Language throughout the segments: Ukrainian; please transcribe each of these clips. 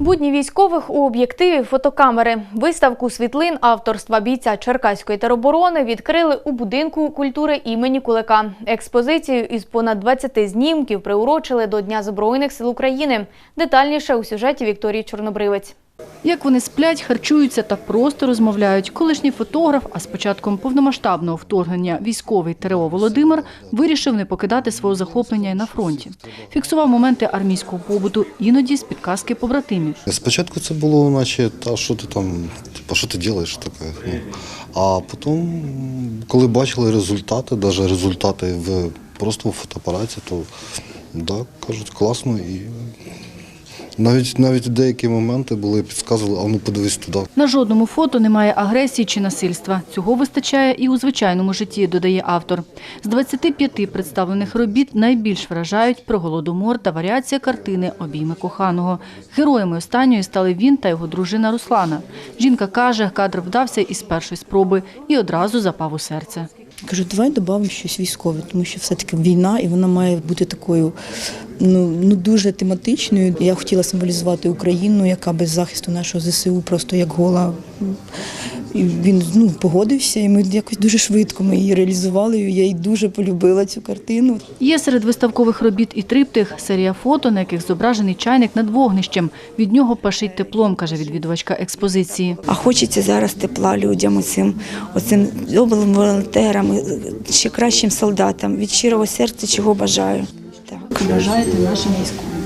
Будні військових у об'єктиві фотокамери. Виставку світлин авторства бійця Черкаської тероборони відкрили у будинку культури імені Кулика. Експозицію із понад 20 знімків приурочили до Дня Збройних сил України. Детальніше у сюжеті Вікторії Чорнобривець. Як вони сплять, харчуються та просто розмовляють. Колишній фотограф, а з початком повномасштабного вторгнення військовий ТРО Володимир вирішив не покидати свого захоплення і на фронті. Фіксував моменти армійського побуту, іноді з підказки побратимів. Спочатку це було, наче, та що ти там, типа, що ти робиш таке. Ну. А потім, коли бачили результати, навіть результати в просто в фотоапараті, то да, кажуть, класно і навіть навіть деякі моменти були підказували, а ну подивись туди. На жодному фото немає агресії чи насильства. Цього вистачає і у звичайному житті, додає автор. З 25 представлених робіт найбільш вражають про голодомор та варіація картини «Обійми коханого». Героями останньої стали він та його дружина Руслана. Жінка каже, кадр вдався із першої спроби і одразу запав у серце. Кажу, давай додамо щось військове, тому що все-таки війна, і вона має бути такою ну, ну дуже тематичною. Я хотіла символізувати Україну, яка без захисту нашого ЗСУ просто як гола. І він ну, погодився, і ми якось дуже швидко ми її реалізували. і Я її дуже полюбила цю картину. Є серед виставкових робіт і триптих, серія фото, на яких зображений чайник над вогнищем. Від нього пашить теплом, каже відвідувачка експозиції. А хочеться зараз тепла людям, оцим, оцим добрим волонтерам, ще кращим солдатам. Від щирого серця чого бажаю. Так. Бажаєте нашим військовим.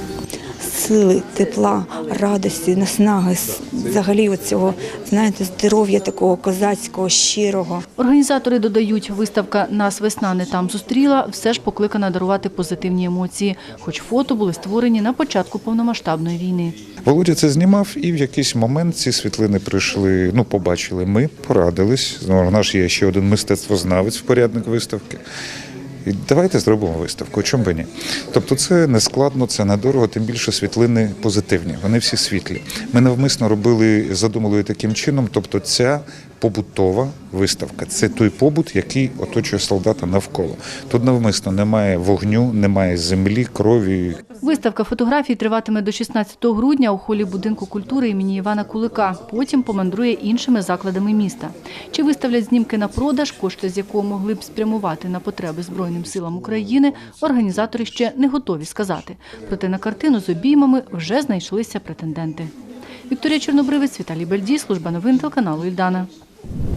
Сили, тепла, радості, наснаги, взагалі оцього, знаєте, здоров'я такого козацького, щирого. Організатори додають, виставка «Нас весна не там зустріла» все ж покликана дарувати позитивні емоції, хоч фото були створені на початку повномасштабної війни. Володя це знімав, і в якийсь момент ці світлини прийшли. Ну, побачили ми, порадились. Знову ж наш є ще один мистецтвознавець, порядник виставки. Давайте зробимо виставку. Чому би ні? Тобто, це не складно, це недорого, тим більше світлини позитивні. Вони всі світлі. Ми навмисно робили, задумали таким чином. Тобто, ця побутова виставка це той побут, який оточує солдата навколо. Тут навмисно немає вогню, немає землі, крові. Виставка фотографій триватиме до 16 грудня у холі будинку культури імені Івана Кулика. Потім помандрує іншими закладами міста. Чи виставлять знімки на продаж, кошти з якого могли б спрямувати на потреби Збройним силам України, організатори ще не готові сказати. Проте на картину з обіймами вже знайшлися претенденти. Вікторія Чорнобривець, Віталій Бельдій, служба новин телеканалу Ільдана.